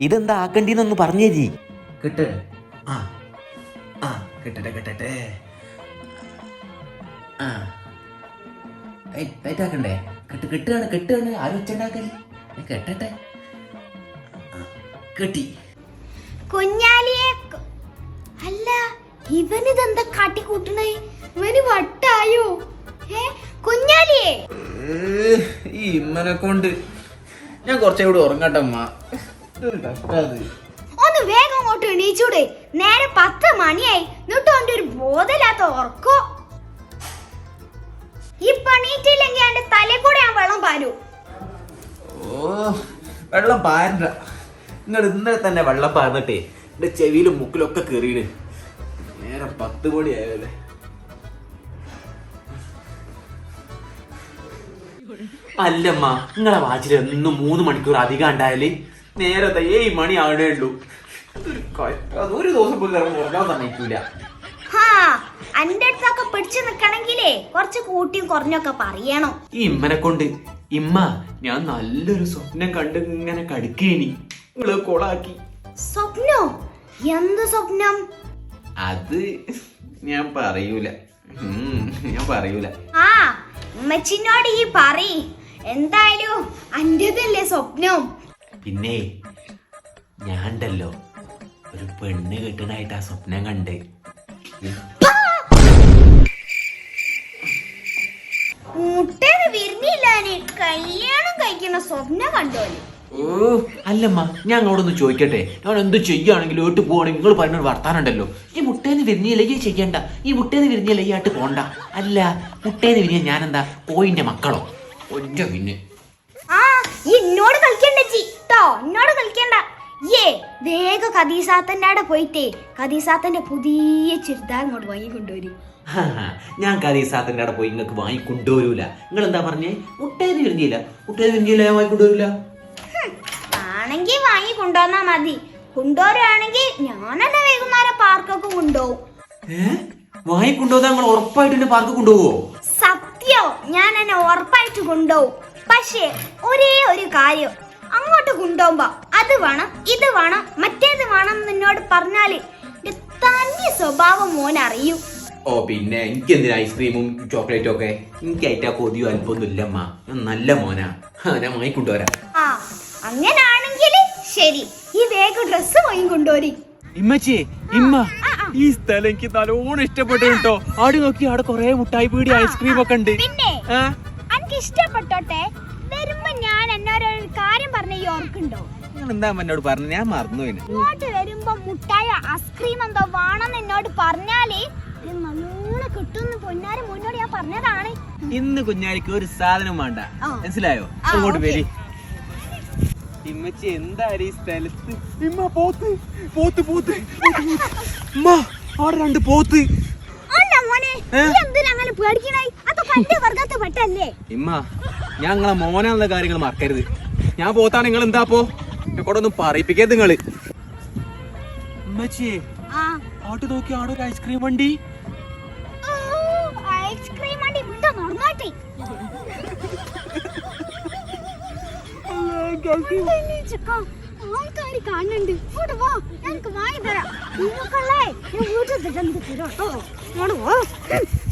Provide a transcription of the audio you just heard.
ഇതെന്താ ആക്കണ്ടീന്നൊന്ന് പറഞ്ഞേരി കിട്ട്. ആ. ആ കിട്ടട്ടെ കിട്ടട്ടെ. ആ. കെട്ട് കെട്ടുകയാണ് കെട്ടുകയാണ് ആരും കെട്ടട്ടെ. ആ, കെട്ടി. കുഞ്ഞാലിയെ അല്ല ഇവനിതെന്താ കാട്ടിക്കൂട്ടണേ ഇവന് വട്ടായോ? ഏ കുഞ്ഞാലിയെ? ഈ ഇമ്മനെ കൊണ്ട് ഞാൻ കുറച്ചുകൂടി ഉറങ്ങട്ടെ അമ്മ. ഒന്ന് വേഗം അങ്ങോട്ട് എണീച്ചൂടെ. നേരെ പത്ത് മണിയായി. എന്നിട്ട് അവന്റെ ഒരു ബോധമില്ലാത്ത ഉറക്കോ? ഈ പണിയിട്ടില്ലെങ്കിൽ എന്റെ തലയിൽ കൂടെ ഞാൻ വെള്ളം പാരൂ. ഓ വെള്ളം പാരണ്ട. നിങ്ങൾ ഇന്നലെ തന്നെ വെള്ളം പാർന്നിട്ടേ എന്റെ ചെവിയിലും മുക്കിലൊക്കെ കയറിയിട് നേരെ പത്ത് മണി ആയല്ലേ അല്ലമ്മ നിങ്ങളെ വാച്ചിൽ എന്നും മൂന്ന് മണിക്കൂർ അധികം ഉണ്ടായാൽ? നേരത്തെ ഏഴ് മണി ആണേ ഉള്ളൂ. ഒരു ദിവസം പോലും ഇറങ്ങി ഉറങ്ങാൻ സമ്മതിക്കൂല. അന്റെ അടുത്തൊക്കെ പിടിച്ചു നിക്കണെങ്കിലേ കുറച്ച് കൂട്ടിയും കുറഞ്ഞൊക്കെ പറയണം. ഈ ഇമ്മനെ കൊണ്ട് ഇമ്മ ഞാൻ നല്ലൊരു സ്വപ്നം കണ്ട് ഇങ്ങനെ കടുക്കേനി. നിങ്ങൾ കൊളാക്കി. സ്വപ്നോ? എന്ത് സ്വപ്നം? അത് ഞാൻ പറയൂല. ഞാൻ പറയൂല. ആ ഉമ്മച്ചിനോട് ഈ പറ എന്തായാലും അന്റേതല്ലേ സ്വപ്നം. പിന്നെ ഞാണ്ടല്ലോ ഒരു പെണ്ണ് കെട്ടണായിട്ട് ആ സ്വപ്നം കണ്ട്. കല്യാണം കഴിക്കുന്ന സ്വപ്നം കണ്ടോൽ. ഓ അല്ലമ്മ ഞാൻ അങ്ങോട്ടൊന്ന് ചോദിക്കട്ടെ. ഞാൻ എന്ത് ചെയ്യുകയാണെങ്കിലും ഒട്ട് പോവാണെങ്കിൽ നിങ്ങൾ പറഞ്ഞ ഒരു വർത്താനുണ്ടല്ലോ ഈ മുട്ടേന്ന് വിരിഞ്ഞില്ല? ഈ ചെയ്യണ്ട. ഈ മുട്ടേന്ന് വിരിഞ്ഞില്ല? ഈ ആട്ട് പോണ്ട. അല്ല മുട്ടേന്ന് വിരിഞ്ഞ ഞാൻ എന്താ കോയിന്റെ മക്കളോ? ഒറ്റ പിന്നെ ഈ എന്നോട് കളിക്കണ്ട ട്ടോ എന്നോട് കളിക്കണ്ട. ഏ വേഗം കദീസാത്തന്റെ അവിടെ പോയിട്ടേ. കദീസാത്തന്റെ പുതിയ ചുരിദാർ ഇങ്ങോട്ട് വാങ്ങി കൊണ്ടുവരും ഹാ, ഞാൻ കദീസാത്തിന്റെ അവിടെ പോയി നിങ്ങൾക്ക് വാങ്ങി കൊണ്ടുവരൂല നിങ്ങൾ എന്താ പറഞ്ഞേ? മുട്ടേരി വിരിഞ്ഞില്ല മുട്ടേരി വിരിഞ്ഞില്ല ഞാൻ വാങ്ങി ആണെങ്കിൽ ആണെങ്കി വാങ്ങി കൊണ്ടുവന്നാ മതി. കൊണ്ടുവരുവാണെങ്കിൽ ഞാനെന്നെ വൈകുന്നേരം പാർക്കൊക്കെ കൊണ്ടുപോകും ഏ? വാങ്ങി കൊണ്ടുപോകാൻ നിങ്ങൾ ഉറപ്പായിട്ട് പാർക്ക് കൊണ്ടുപോകോ സത്യോ ഞാൻ എന്നെ ഉറപ്പായിട്ട് കൊണ്ടുപോകും പക്ഷേ ഒരേ ഒരു കാര്യം. അങ്ങോട്ട് കൊണ്ടുപോകുമ്പോ അത് വേണം ഇത് വേണം മറ്റേത് വേണം നിന്നോട് പറഞ്ഞാൽ എന്റെ സ്വഭാവം മോൻ അറിയൂ. ഓ പിന്നെ എനിക്ക് എന്തിനാ ഐസ്ക്രീമും ചോക്ലേറ്റും ഒക്കെ? എനിക്ക് അയറ്റാ കൊതിയോ അല്പൊന്നും ഇല്ലമ്മ. നല്ല മോനാ. ഞാൻ വാങ്ങി കൊണ്ടുവരാം. ആ അങ്ങനാണെങ്കിൽ ശരി. ഈ വേഗം ഡ്രസ്സ് വാങ്ങി കൊണ്ടുവരി. ഇമ്മച്ചേ ഇമ്മ ഈ സ്ഥലം എനിക്ക് നല്ലോണം ഇഷ്ടപ്പെട്ടു കേട്ടോ. ആടി നോക്കി അവിടെ കൊറേ മുട്ടായി പീടി ഐസ്ക്രീം ഒക്കെ ഉണ്ട്. പിന്നെ? ആ? എനിക്ക് ഇഷ്ടപ്പെട്ടോട്ടെ വരുമ്പോ ഞാൻ എന്നോടൊരു കാര്യം പറഞ്ഞ ഓർക്കുണ്ടോ നിങ്ങൾ എന്താ എന്നോട് പറഞ്ഞു? ഞാൻ മറന്നു ഇങ്ങോട്ട് വരുമ്പോ മുട്ടായ ഐസ്ക്രീം എന്തോ വേണമെന്ന് എന്നോട് പറഞ്ഞാലേ ഇത് നല്ലോണം കിട്ടുമെന്ന് പൊന്നാരെ മുന്നോട് ഞാൻ പറഞ്ഞതാണ്. ഇന്ന് കുഞ്ഞാലിക്ക് ഒരു സാധനം വേണ്ട. മനസ്സിലായോ? അങ്ങോട്ട് പേര് ഇമ്മച്ചി എന്താ ഈ സ്ഥലത്ത്? ഇമ്മ പോത്ത് പോത്ത് പോത്ത് അവിടെ രണ്ട് പോത്ത്. ഇമ്മ ഞാൻ നിങ്ങളെ മോനാന്നുള്ള കാര്യങ്ങൾ മറക്കരുത്. ഞാൻ പോത്താണ് നിങ്ങൾ എന്താ പോ? എന്നെ കൂടെ ഒന്നും പറയിപ്പിക്കരുത് നിങ്ങൾ. ഉമ്മച്ചിയെ ആ. ആട്ട് നോക്കി ആടെ ഒരു ഐസ്ക്രീം വണ്ടി. ഐസ്ക്രീം വണ്ടി നടന്നോട്ടെ. ആൾക്കാര് കാണുന്നുണ്ട്. വാ ഞങ്ങൾക്ക് വാങ്ങി തരാം. നിങ്ങൾക്കല്ലേ? ഞാൻ വീട്ടിൽ തരാം കേട്ടോ ഇങ്ങോട്ട് വാ